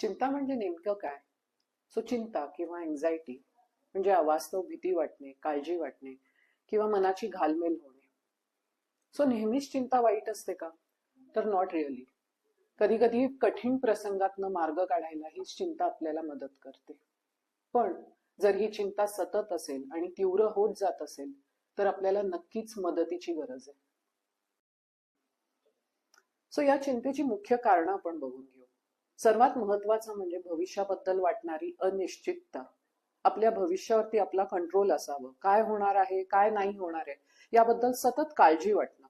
चिंता म्हणजे नेमकं काय? सो चिंता किंवा एन्झायटी म्हणजे अवास्तव भीती वाटणे काळजी वाटणे किंवा मनाची घालमेल होणे. सो नेहमीच चिंता वाईट असते का? तर नॉट रिअली कधी कधी कठीण प्रसंगातनं मार्ग काढायला ही चिंता आपल्याला मदत करते. पण जर ही चिंता सतत असेल आणि तीव्र होत जात असेल तर आपल्याला नक्कीच मदतीची गरज आहे. सो या चिंतेची मुख्य कारणं आपण बघून घेऊ. सर्वात महत्वाचं म्हणजे भविष्याबद्दल वाटणारी अनिश्चितता. आपल्या भविष्यावरती आपला कंट्रोल असावं. काय होणार आहे काय नाही होणार आहे याबद्दल सतत काळजी वाटणं.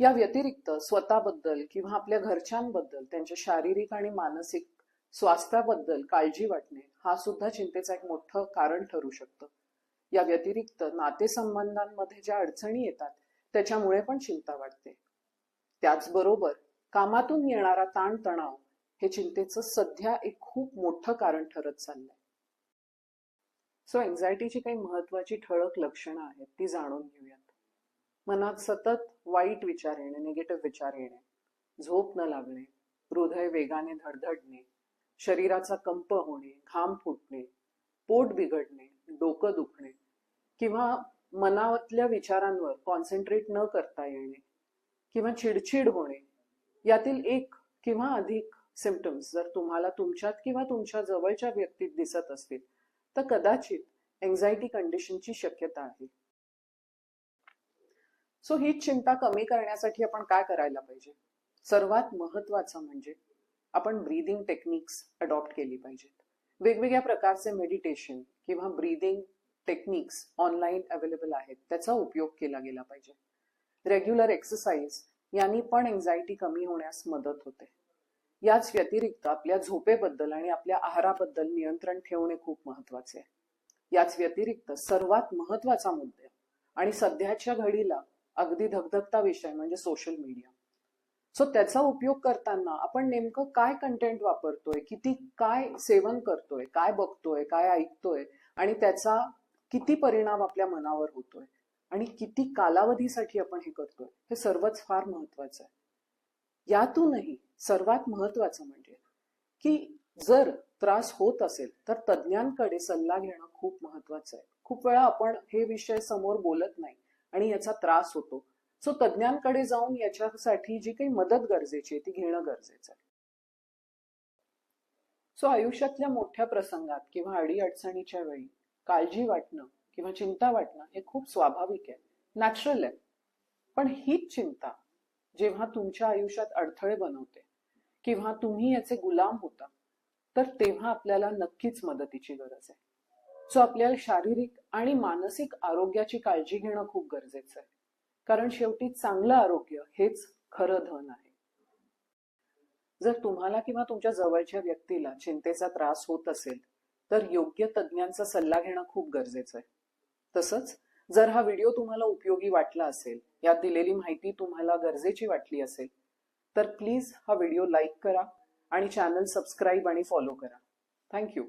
या व्यतिरिक्त स्वतःबद्दल किंवा आपल्या घरच्यांबद्दल त्यांच्या शारीरिक आणि मानसिक स्वास्थ्याबद्दल काळजी वाटणे हा सुद्धा चिंतेचा एक मोठं कारण ठरू शकतं. या व्यतिरिक्त नातेसंबंधांमध्ये ज्या अडचणी येतात त्याच्यामुळे पण चिंता वाटते. त्याचबरोबर कामातून येणारा ताणतणाव हे चिंतेचं सध्या एक खूप मोठं कारण ठरत चाललंय. सो एन्झायटीची काही महत्वाची ठळक लक्षणं आहेत ती जाणून घेऊयात. मनात सतत वाईट विचार येणे निगेटिव्ह विचार येणे झोप न लागणे हृदय वेगाने धडधडणे शरीराचा कंप होणे घाम फुटणे पोट बिघडणे डोकं दुखणे किंवा मनातल्या विचारांवर कॉन्सन्ट्रेट न करता येणे किंवा चिडचिड होणे यातील एक किंवा अधिक सिमटम्स जर तुम्हाला तुमच्यात किंवा तुमच्या जवळच्या व्यक्तीत दिसत असतील तर कदाचित एन्झायटी कंडिशनची शक्यता आहे. सो ही चिंता कमी करण्यासाठी आपण काय करायला पाहिजे? सर्वात महत्वाचं म्हणजे आपण ब्रीदिंग टेक्निक्स अडॉप्ट केली पाहिजेत. वेगवेगळ्या प्रकारचे मेडिटेशन किंवा ब्रीदिंग टेक्निक्स ऑनलाईन अवेलेबल आहेत त्याचा उपयोग केला गेला पाहिजे. रेग्युलर एक्सरसाइज यांनी पण एन्झायटी कमी होण्यास मदत होते. याच व्यतिरिक्त आपल्या झोपेबद्दल आणि आपल्या आहाराबद्दल नियंत्रण ठेवणे खूप महत्त्वाचे आहे. याच व्यतिरिक्त सर्वात महत्त्वाचा मुद्दा आणि सध्याच्या घडीला अगदी धगधगता विषय म्हणजे सोशल मीडिया सो त्याचा उपयोग करताना आपण नेमकं काय कंटेंट वापरतोय किती काय सेवन करतोय काय बघतोय काय ऐकतोय आणि त्याचा किती परिणाम आपल्या मनावर होतोय आणि किती कालावधीसाठी आपण हे करतोय हे सर्वच फार महत्वाचं आहे. यातूनही सर्वात महत्वाचं म्हणजे की जर त्रास होत असेल तर तज्ज्ञांकडे सल्ला घेणं खूप महत्वाचं आहे. खूप वेळा आपण हे विषय समोर बोलत नाही आणि याचा त्रास होतो. सो तज्ज्ञांकडे जाऊन याच्यासाठी जी काही मदत गरजेची आहे ती घेणं गरजेचं आहे. सो आयुष्यातल्या मोठ्या प्रसंगात किंवा अडीअडचणीच्या वेळी काळजी वाटणं किंवा चिंता वाटणं हे खूप स्वाभाविक आहे. नॅचरल आहे. पण हीच चिंता जेव्हा तुमच्या आयुष्यात अडथळे बनवते किंवा तुम्ही याचे गुलाम होता तर तेव्हा आपल्याला नक्कीच मदतीची गरज आहे. सो आपल्याला शारीरिक आणि मानसिक आरोग्याची काळजी घेणं खूप गरजेचं आहे. कारण शेवटी चांगलं आरोग्य हेच खरं धन आहे. जर तुम्हाला किंवा तुमच्या जवळच्या व्यक्तीला चिंतेचा त्रास होत असेल तर योग्य तज्ज्ञांचा सल्ला घेणं खूप गरजेचं आहे. तसंच जर हा व्हिडिओ तुम्हाला उपयोगी वाटला असेल यात दिलेली माहिती तुम्हाला गरजेची वाटली असेल तर प्लीज हा व्हिडिओ लाईक करा आणि चॅनल सबस्क्राईब आणि फॉलो करा. Thank you